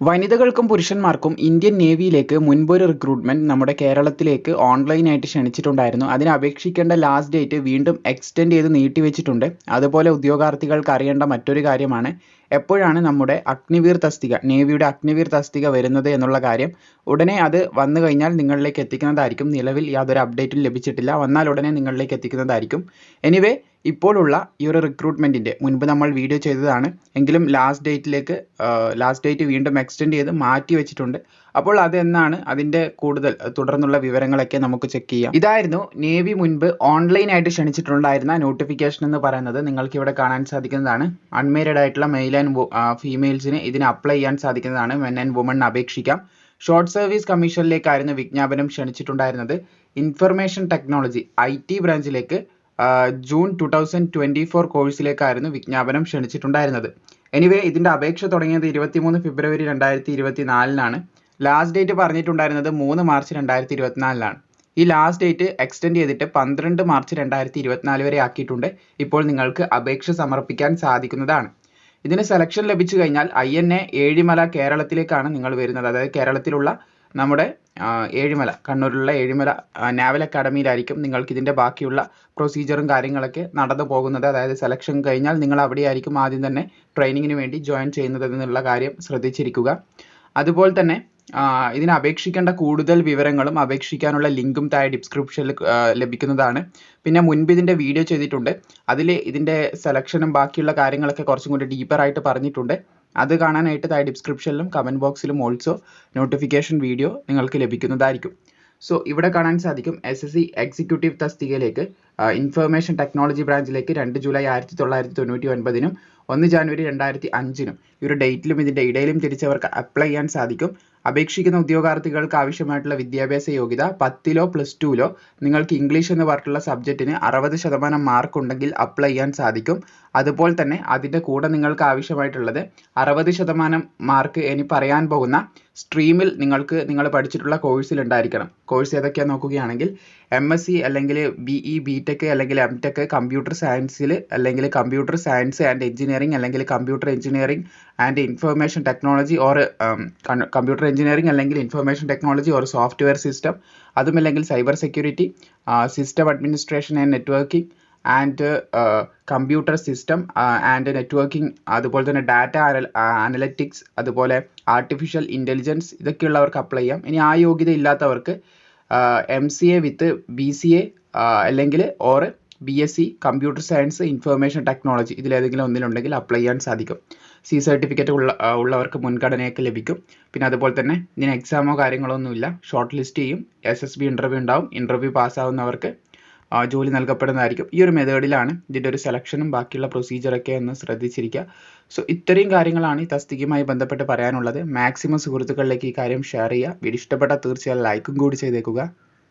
വനിതകൾക്കും പുരുഷന്മാർക്കും Indian നേവിയിലേക്ക് മുൻപൊരു recruitment നമ്മുടെ കേരളത്തിലേക്ക് ഓൺലൈനായിട്ട് ക്ഷണിച്ചിട്ടുണ്ടായിരുന്നു. അതിന് അപേക്ഷിക്കേണ്ട ലാസ്റ്റ് ഡേറ്റ് വീണ്ടും എക്സ്റ്റെൻഡ് ചെയ്ത് നീട്ടിവെച്ചിട്ടുണ്ട്. അതുപോലെ ഉദ്യോഗാർത്ഥികൾക്ക് അറിയേണ്ട മറ്റൊരു കാര്യമാണ് എപ്പോഴാണ് നമ്മുടെ അഗ്നിവീർ തസ്തിക നേവിയുടെ അഗ്നിവീർ തസ്തിക വരുന്നത് എന്നുള്ള കാര്യം. ഉടനെ അത് വന്നു കഴിഞ്ഞാൽ നിങ്ങളിലേക്ക് എത്തിക്കുന്നതായിരിക്കും. നിലവിൽ യാതൊരു അപ്ഡേറ്റും ലഭിച്ചിട്ടില്ല. വന്നാൽ ഉടനെ നിങ്ങളിലേക്ക് എത്തിക്കുന്നതായിരിക്കും. എനിവേ ഇപ്പോഴുള്ള ഈ ഒരു റിക്രൂട്ട്മെന്റിന്റെ മുൻപ് നമ്മൾ വീഡിയോ ചെയ്തതാണ്. എങ്കിലും ലാസ്റ്റ് ഡേറ്റിലേക്ക് ലാസ്റ്റ് ഡേറ്റ് വീണ്ടും എക്സ്റ്റെൻഡ് ചെയ്ത് മാറ്റി വെച്ചിട്ടുണ്ട്. അപ്പോൾ അതെന്നാണ് അതിന്റെ കൂടുതൽ തുടർന്നുള്ള വിവരങ്ങളൊക്കെ നമുക്ക് ചെക്ക് ചെയ്യാം. ഇതായിരുന്നു നേവി മുൻപ് ഓൺലൈനായിട്ട് ക്ഷണിച്ചിട്ടുണ്ടായിരുന്ന നോട്ടിഫിക്കേഷൻ എന്ന് പറയുന്നത് നിങ്ങൾക്ക് ഇവിടെ കാണാൻ സാധിക്കുന്നതാണ്. അൺമേരിഡ് ആയിട്ടുള്ള മെയിൽ ആൻഡ് ഫീമെയിൽസിന് ഇതിന് അപ്ലൈ ചെയ്യാൻ സാധിക്കുന്നതാണ്. മെൻ ആൻഡ് വുമൺ അപേക്ഷിക്കാം. ഷോർട്ട് സർവീസ് കമ്മീഷനിലേക്കായിരുന്നു വിജ്ഞാപനം ക്ഷണിച്ചിട്ടുണ്ടായിരുന്നത്. Information technology I T ബ്രാഞ്ചിലേക്ക് June two thousand twenty four കോഴ്സിലേക്കായിരുന്നു വിജ്ഞാപനം ക്ഷണിച്ചിട്ടുണ്ടായിരുന്നത്. എനിവേ ഇതിന്റെ അപേക്ഷ തുടങ്ങിയത് ഇരുപത്തിമൂന്ന് ഫെബ്രുവരി രണ്ടായിരത്തി ഇരുപത്തി നാലിനാണ് ലാസ്റ്റ് ഡേറ്റ് പറഞ്ഞിട്ടുണ്ടായിരുന്നത് മൂന്ന് മാർച്ച് രണ്ടായിരത്തി ഇരുപത്തിനാലിനാണ് ഈ ലാസ്റ്റ് ഡേറ്റ് എക്സ്റ്റെൻഡ് ചെയ്തിട്ട് പന്ത്രണ്ട് മാർച്ച് രണ്ടായിരത്തി ഇരുപത്തിനാല് വരെ ആക്കിയിട്ടുണ്ട്. ഇപ്പോൾ നിങ്ങൾക്ക് അപേക്ഷ സമർപ്പിക്കാൻ സാധിക്കുന്നതാണ്. ഇതിന് സെലക്ഷൻ ലഭിച്ചു കഴിഞ്ഞാൽ ഐ എൻ എ ഏഴിമല കേരളത്തിലേക്കാണ് നിങ്ങൾ വരുന്നത്. അതായത് കേരളത്തിലുള്ള നമ്മുടെ ഏഴിമല കണ്ണൂരിലുള്ള ഏഴിമല നാവൽ അക്കാഡമിയിലായിരിക്കും നിങ്ങൾക്ക് ഇതിന്റെ ബാക്കിയുള്ള പ്രൊസീജിയറും കാര്യങ്ങളൊക്കെ നടന്നു പോകുന്നത്. അതായത് സെലക്ഷൻ കഴിഞ്ഞാൽ നിങ്ങൾ അവിടെയായിരിക്കും ആദ്യം തന്നെ ട്രെയിനിങ്ങിന് വേണ്ടി ജോയിൻ ചെയ്യുന്നത് എന്നുള്ള കാര്യം ശ്രദ്ധിച്ചിരിക്കുക. അതുപോലെ തന്നെ ഇതിന് അപേക്ഷിക്കേണ്ട കൂടുതൽ വിവരങ്ങളും അപേക്ഷിക്കാനുള്ള ലിങ്കും താഴെ ഡിസ്ക്രിപ്ഷനിൽ ലഭിക്കുന്നതാണ്. പിന്നെ മുൻപ് ഇതിന്റെ വീഡിയോ ചെയ്തിട്ടുണ്ട്. അതിൽ ഇതിന്റെ സെലക്ഷനും ബാക്കിയുള്ള കാര്യങ്ങളൊക്കെ കുറച്ചും കൂടി ഡീപ്പറായിട്ട് പറഞ്ഞിട്ടുണ്ട്. അത് കാണാനായിട്ട് താഴെ ഡിസ്ക്രിപ്ഷനിലും കമന്റ് ബോക്സിലും ഓൾസോ നോട്ടിഫിക്കേഷൻ വീഡിയോ നിങ്ങൾക്ക് ലഭിക്കുന്നതായിരിക്കും. സോ ഇവിടെ കാണാൻ സാധിക്കും എസ് എസ് സി എക്സിക്യൂട്ടീവ് തസ്തികയിലേക്ക് ഇൻഫർമേഷൻ ടെക്നോളജി ബ്രാഞ്ചിലേക്ക് രണ്ട് ജൂലൈ ആയിരത്തി തൊള്ളായിരത്തി തൊണ്ണൂറ്റി ഒൻപതിനും ഒന്ന് ജാനുവരി രണ്ടായിരത്തി അഞ്ചിനും ഈ ഒരു ഡേറ്റിലും ഇതിന്റെ ഇടയിലും തിരിച്ചവർക്ക് അപ്ലൈ ചെയ്യാൻ സാധിക്കും. അപേക്ഷിക്കുന്ന ഉദ്യോഗാർത്ഥികൾക്ക് ആവശ്യമായിട്ടുള്ള വിദ്യാഭ്യാസ യോഗ്യത പത്തിലോ പ്ലസ് ടുവിലോ നിങ്ങൾക്ക് ഇംഗ്ലീഷ് എന്ന് പറഞ്ഞിട്ടുള്ള സബ്ജക്റ്റിന് അറുപത് ശതമാനം മാർക്ക് ഉണ്ടെങ്കിൽ അപ്ലൈ ചെയ്യാൻ സാധിക്കും. അതുപോലെ തന്നെ അതിന്റെ കൂടെ നിങ്ങൾക്ക് ആവശ്യമായിട്ടുള്ളത് അറുപത് ശതമാനം മാർക്ക് ഇനി പറയാൻ പോകുന്ന സ്ട്രീമിൽ നിങ്ങൾക്ക് നിങ്ങൾ പഠിച്ചിട്ടുള്ള കോഴ്സിൽ ഉണ്ടായിരിക്കണം. കോഴ്സ് ഏതൊക്കെയാണെന്ന് നോക്കുകയാണെങ്കിൽ എം എസ് സി അല്ലെങ്കിൽ ബി ഇ ബി ടെക് അല്ലെങ്കിൽ എം ടെക് കമ്പ്യൂട്ടർ സയൻസിൽ അല്ലെങ്കിൽ കമ്പ്യൂട്ടർ സയൻസ് ആൻഡ് എഞ്ചിനീയറിംഗ് അല്ലെങ്കിൽ computer engineering and information technology or computer engineering അല്ലെങ്കിൽ information technology or software system അതുമല്ലെങ്കിൽ cyber security system administration and networking and computer system and networking അതുപോലെ തന്നെ data analytics അതുപോലെ artificial intelligence ഇതൊക്കെയുള്ളവർക്ക് apply ചെയ്യാം. ഇനി ആ യോഗ്യത ഇല്ലാത്തവർക്ക് M C A with B C A അല്ലെങ്കിൽ or B S C computer science information technology ഇതിലേതെങ്കിലും ഒന്നിലുണ്ടെങ്കിൽ അപ്ലൈ ചെയ്യാൻ സാധിക്കും. സി സർട്ടിഫിക്കറ്റ് ഉള്ള ഉള്ളവർക്ക് മുൻഗണനയൊക്കെ ലഭിക്കും. പിന്നെ അതുപോലെ തന്നെ ഇതിന് എക്സാമോ കാര്യങ്ങളോ ഒന്നുമില്ല. ഷോർട്ട് ലിസ്റ്റ് ചെയ്യും. എസ് എസ് ബി ഇന്റർവ്യൂ ഉണ്ടാവും. ഇന്റർവ്യൂ പാസ്സാവുന്നവർക്ക് ജോലി നൽകപ്പെടുന്നതായിരിക്കും. ഈ ഒരു മെത്തേഡിലാണ് ഇതിന്റെ ഒരു സെലക്ഷനും ബാക്കിയുള്ള പ്രൊസീജിയറൊക്കെ ഒന്ന് ശ്രദ്ധിച്ചിരിക്കുക. സോ ഇത്രയും കാര്യങ്ങളാണ് ഈ തസ്തികയുമായി ബന്ധപ്പെട്ട് പറയാനുള്ളത്. മാക്സിമം സുഹൃത്തുക്കളിലേക്ക് ഈ കാര്യം ഷെയർ ചെയ്യുക. വീഡിയോ ഇഷ്ടപ്പെട്ടാൽ തീർച്ചയായും ലൈക്കും കൂടി ചെയ്തേക്കുക.